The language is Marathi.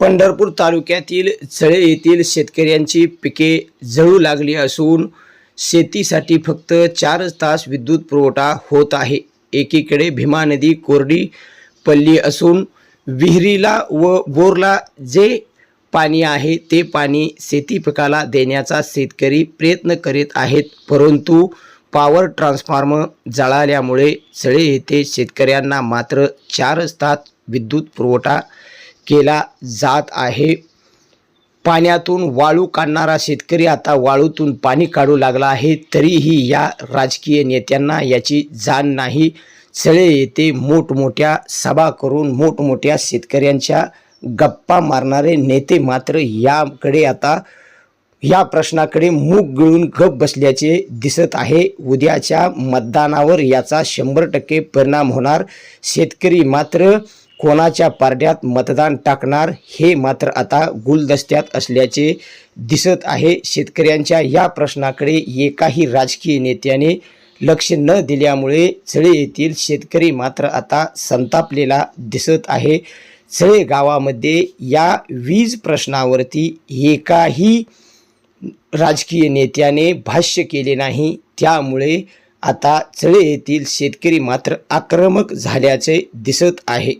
पंढरपूर तालुक्यातील चळे येथील शेतकऱ्यांची पिके जळू लागली असून शेतीसाठी फक्त चारच तास विद्युत पुरवठा होत आहे. एकीकडे भीमा नदी कोरडी पल्ली असून विहिरीला व बोरला जे पाणी आहे ते पाणी शेती पिकाला देण्याचा शेतकरी प्रयत्न करीत आहेत. परंतु पॉवर ट्रान्सफॉर्मर जळाल्यामुळे चळे येथे शेतकऱ्यांना मात्र चारच तास विद्युत पुरवठा केला जात आहे. पाण्यातून वाळू काढणारा शेतकरी आता वाळूतून पाणी काढू लागला आहे. तरीही या राजकीय नेत्यांना याची जाण नाही. चळे येथे मोठमोठ्या सभा करून मोठमोठ्या शेतकऱ्यांच्या गप्पा मारणारे नेते मात्र याकडे आता या प्रश्नाकडे मूग गिळून गप बसल्याचे दिसत आहे. उद्याच्या मतदानावर याचा शंभर टक्के परिणाम होणार. शेतकरी मात्र कोणाच्या पारड्यात मतदान टाकणार हे मात्र आता गुलदस्त्यात असल्याचे दिसत आहे. शेतकऱ्यांच्या या प्रश्नाकडे एकाही राजकीय नेत्याने लक्ष न दिल्यामुळे चळे येथील शेतकरी मात्र आता संतापलेला दिसत आहे. चळे गावामध्ये या वीज प्रश्नावरती एकाही राजकीय नेत्याने भाष्य केले नाही. त्यामुळे आता चळे येथील शेतकरी मात्र आक्रमक झाल्याचे दिसत आहे.